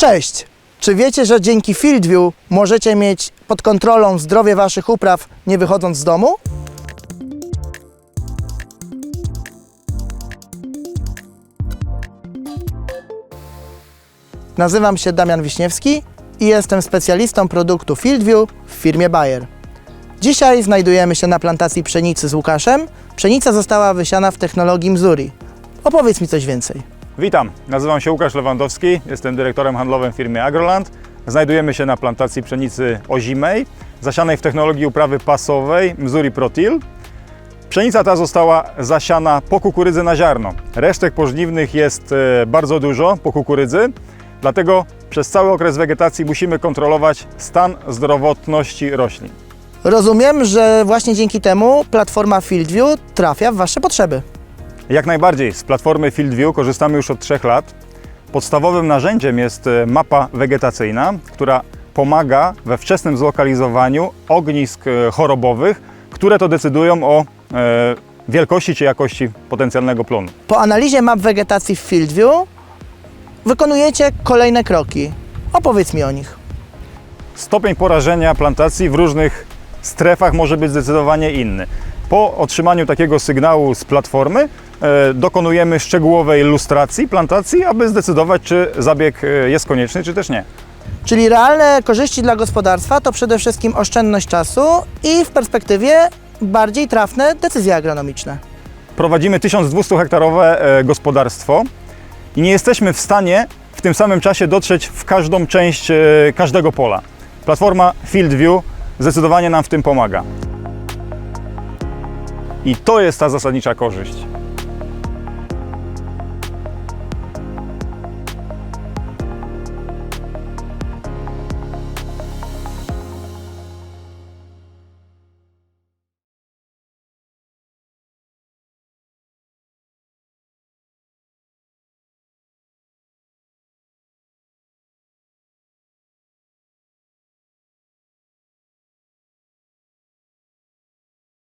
Cześć! Czy wiecie, że dzięki FieldView możecie mieć pod kontrolą zdrowie Waszych upraw, nie wychodząc z domu? Nazywam się Damian Wiśniewski i jestem specjalistą produktu FieldView w firmie Bayer. Dzisiaj znajdujemy się na plantacji pszenicy z Łukaszem. Pszenica została wysiana w technologii Mzuri. Opowiedz mi coś więcej. Witam, nazywam się Łukasz Lewandowski, jestem dyrektorem handlowym w firmie Agroland. Znajdujemy się na plantacji pszenicy ozimej, zasianej w technologii uprawy pasowej Mzuri Protil. Pszenica ta została zasiana po kukurydzy na ziarno. Resztek pożniwnych jest e, bardzo dużo po kukurydzy, dlatego przez cały okres wegetacji musimy kontrolować stan zdrowotności roślin. Rozumiem, że właśnie dzięki temu platforma FieldView trafia w Wasze potrzeby. Jak najbardziej z platformy FieldView korzystamy już od 3 lat. Podstawowym narzędziem jest e, mapa wegetacyjna, która pomaga we wczesnym zlokalizowaniu ognisk e, chorobowych, które to decydują o e, wielkości czy jakości potencjalnego plonu. Po analizie map wegetacji w FieldView wykonujecie kolejne kroki. Opowiedz mi o nich. Stopień porażenia plantacji w różnych strefach może być zdecydowanie inny. Po otrzymaniu takiego sygnału z platformy dokonujemy szczegółowej ilustracji plantacji, aby zdecydować, czy zabieg e, jest konieczny, czy też nie. Czyli realne korzyści dla gospodarstwa to przede wszystkim oszczędność czasu i w perspektywie bardziej trafne decyzje agronomiczne. Prowadzimy 1200-hektarowe e, gospodarstwo i nie jesteśmy w stanie w tym samym czasie dotrzeć w każdą część e, każdego pola. Platforma FieldView zdecydowanie nam w tym pomaga. I to jest ta zasadnicza korzyść.